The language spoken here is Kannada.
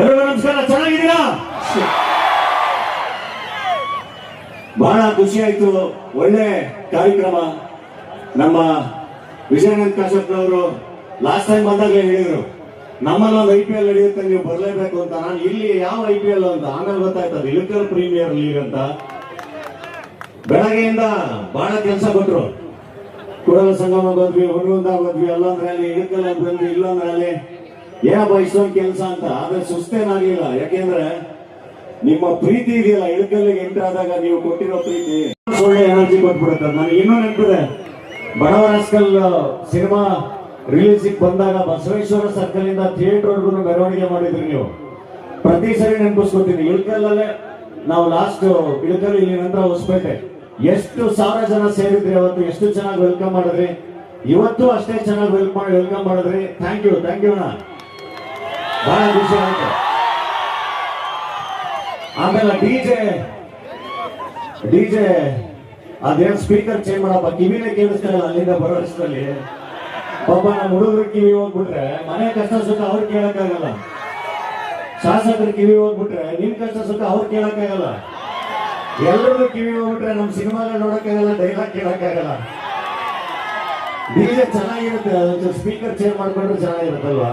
ಎಲ್ಲರಿಗೂ ನಮಸ್ಕಾರ ಚೆನ್ನಾಗಿದ್ದೀರಾ? ಬಹಳ ಖುಷಿ ಆಯ್ತು ಒಳ್ಳೆ ಕಾರ್ಯಕ್ರಮ. ನಮ್ಮ ವಿಜಯನಂದ್ ಕಾಶಪ್ಪನವರು ಲಾಸ್ಟ್ ಟೈಮ್ ಬಂದಾಗ ಹೇಳಿದ್ರು, ನಮ್ಮಲ್ಲಿ ಒಂದು ಐ ಪಿ ಎಲ್ ನಡೆಯುತ್ತೆ, ನೀವು ಬರಲೇಬೇಕು ಅಂತ. ನಾನು ಇಲ್ಲಿ ಯಾವ ಐ ಪಿ ಎಲ್ ಅಂತ, ಆಮೇಲೆ ಗೊತ್ತಾಯ್ತದ ಇಳಕಲ್ ಪ್ರೀಮಿಯರ್ ಲೀಗ್ ಅಂತ. ಬೆಳಗ್ಗೆಯಿಂದ ಬಹಳ ಕೆಲಸ ಕೊಟ್ಟರು ಕೂಡಲ ಸಂಗಮ ಬಂದ್ವಿ ಹುಡುಗುಂದ ಬಂದ್ವಿ ಅಲ್ಲಂದ್ರೆ ಅಲ್ಲಿ ಇಳಕಲ್ ಬಂದ್ವಿ ಇಲ್ಲೊಂದ್ರೆ ಅಲ್ಲಿ ಏನಪ್ಪ ಬಯಸೋ ಕೆಲಸ ಅಂತ? ಆದ್ರೆ ಸುಸ್ತೇನಾಗಿಲ್ಲ ಯಾಕೆಂದ್ರೆ ನಿಮ್ಮ ಪ್ರೀತಿ ಇದೆಯಲ್ಲ, ಇಳಕಲ್ಲಿಗೆ ಎಂಟರ್ ಆದಾಗ ನೀವು ಕೊಟ್ಟಿರೋ ಪ್ರೀತಿ. ಒಳ್ಳೆ ಎನರ್ಜಿ ಕೊಟ್ಬಿಡುತ್ತೆ. ನನಗೆ ಇನ್ನೂ ನೆನಪಿದೆ. ಬಡವರಾಸ್ಕಲ್ ಸಿನಿಮಾ ರಿಲೀಸ್ ಬಂದಾಗ ಬಸವೇಶ್ವರ ಸರ್ಕಲ್ ಇಂದ ಥಿಯೇಟರ್ ವರ್ಗೂ ಮೆರವಣಿಗೆ ಮಾಡಿದ್ರಿ ನೀವು. ಪ್ರತಿ ಸರಿ ನೆನಪಿಸ್ಕೊತೀನಿ. ಇಳಕಲ್ಲಲ್ಲೇ ನಾವು ಲಾಸ್ಟ್ ಇಳಕಲ್ ಇಲ್ಲಿ ನಂತರ ಹೊಸಪೇಟೆ. ಎಷ್ಟು ಸಾವಿರ ಜನ ಸೇರಿದ್ರಿ ಅವತ್ತು? ಎಷ್ಟು ಚೆನ್ನಾಗಿ ವೆಲ್ಕಮ್ ಮಾಡಿದ್ರಿ? ಇವತ್ತು ಅಷ್ಟೇ ಚೆನ್ನಾಗಿ ವೆಲ್ಕಮ್ ವೆಲ್ಕಮ್ ಮಾಡಿದ್ರಿ. ಥ್ಯಾಂಕ್ ಯು ಥ್ಯಾಂಕ್ ಯು ಅಣ್ಣ. ಬಹಳ ಖುಷಿ ಆಯ್ತು ಆಮೇಲೆ ಡಿಜೆ ಡಿಜೆ ಅದೇನ್ ಸ್ಪೀಕರ್ ಚೇಂಜ್ ಮಾಡಪ್ಪ? ಕಿವಿನೇ ಕೇಳಿಸ್ತಾರಲ್ಲ ಅಲ್ಲಿಂದ ಬರೋ ವರ್ಷದಲ್ಲಿ ಪಾಪ ನಮ್ಮ ಹುಡುಗರು ಕಿವಿ ಹೋಗ್ಬಿಟ್ರೆ, ಮನೆ ಕಷ್ಟ ಸುಖ ಅವ್ರು ಕೇಳಕ್ಕಾಗಲ್ಲ. ಶಾಸಕರ ಕಿವಿ ಹೋಗ್ಬಿಟ್ರೆ, ನಿಮ್ ಕಷ್ಟ ಸುಖ ಅವ್ರು ಕೇಳಕ್ಕಾಗಲ್ಲ. ಎಲ್ಲರೂ ಕಿವಿ ಹೋಗ್ಬಿಟ್ರೆ ನಮ್ ಸಿನಿಮಾಗಳು ನೋಡಕ್ಕಾಗಲ್ಲ ಡೈಲಾಗ್ ಕೇಳಕ್ಕಾಗಲ್ಲ. ಡಿಜೆ ಚೆನ್ನಾಗಿರುತ್ತೆ ಸ್ಪೀಕರ್ ಚೇಂಜ್ ಮಾಡ್ಕೊಂಡ್ರೆ ಚೆನ್ನಾಗಿರುತ್ತಲ್ವಾ?